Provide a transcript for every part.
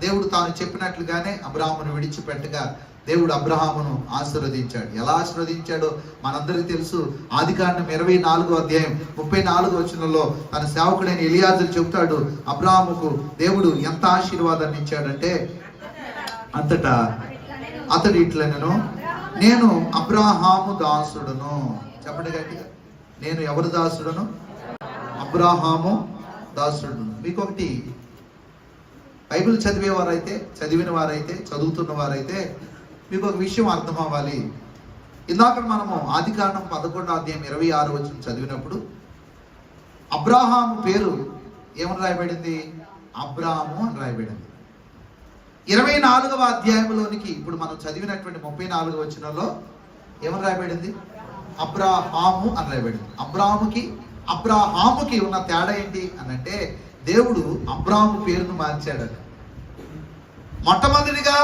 దేవుడు తాను చెప్పినట్లుగానే అబ్రాహామును విడిచిపెట్టగా దేవుడు అబ్రహామును ఆశీర్వదించాడు. ఎలా ఆశీర్వదించాడో మనందరికీ తెలుసు. ఆది కాండం ఇరవై నాలుగో అధ్యాయం ముప్పై నాలుగో వచనంలో తన సేవకుడైన ఎలియాజరు చెబుతాడు అబ్రహాముకు దేవుడు ఎంత ఆశీర్వాదాన్ని ఇచ్చాడంటే అంతటా అతడు ఇట్లనను నేను అబ్రాహాము దాసుడును. చెప్పండి గట్టిగా నేను ఎవరు దాసుడును? అబ్రాహాము దాసుడును. మీకొకటి బైబిల్ చదివేవారైతే చదివిన వారైతే చదువుతున్న వారైతే మీకు ఒక విషయం అర్థం అవ్వాలి. ఇందాక మనము ఆది కారణం పదకొండో అధ్యాయం ఇరవై ఆరు వచ్చిన చదివినప్పుడు అబ్రాహాము పేరు ఏమని రాయబడింది? అబ్రాహాము అని రాయబడింది. ఇరవై నాలుగవ అధ్యాయంలోనికి ఇప్పుడు మనం చదివినటువంటి ముప్పై నాలుగు వచనంలో ఏమని రాయబడింది? అబ్రాహాము అని రాయబడింది. అబ్రాహాముకి అబ్రాహాముకి ఉన్న తేడా ఏంటి అని అంటే దేవుడు అబ్రాహము పేరును మార్చాడట. మొట్టమొదటిగా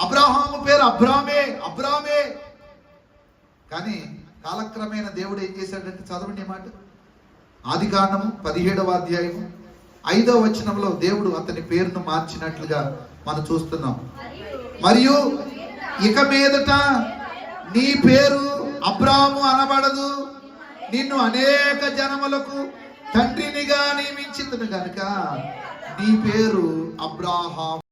అబ్రాహాము పేరు అబ్రామే అబ్రామే. కానీ కాలక్రమేణ దేవుడు ఏం చేశాడంటే చదవండి ఈ మాట. ఆది కాండము పదిహేడవ అధ్యాయము ఐదవ వచనంలో దేవుడు అతని పేరును మార్చినట్లుగా మనం చూస్తున్నాం. మరియు ఇక మీదట నీ పేరు అబ్రాము అనబడదు. నిన్ను అనేక జనములకు తండ్రినిగా నియమించింది కనుక నీ పేరు అబ్రాహాం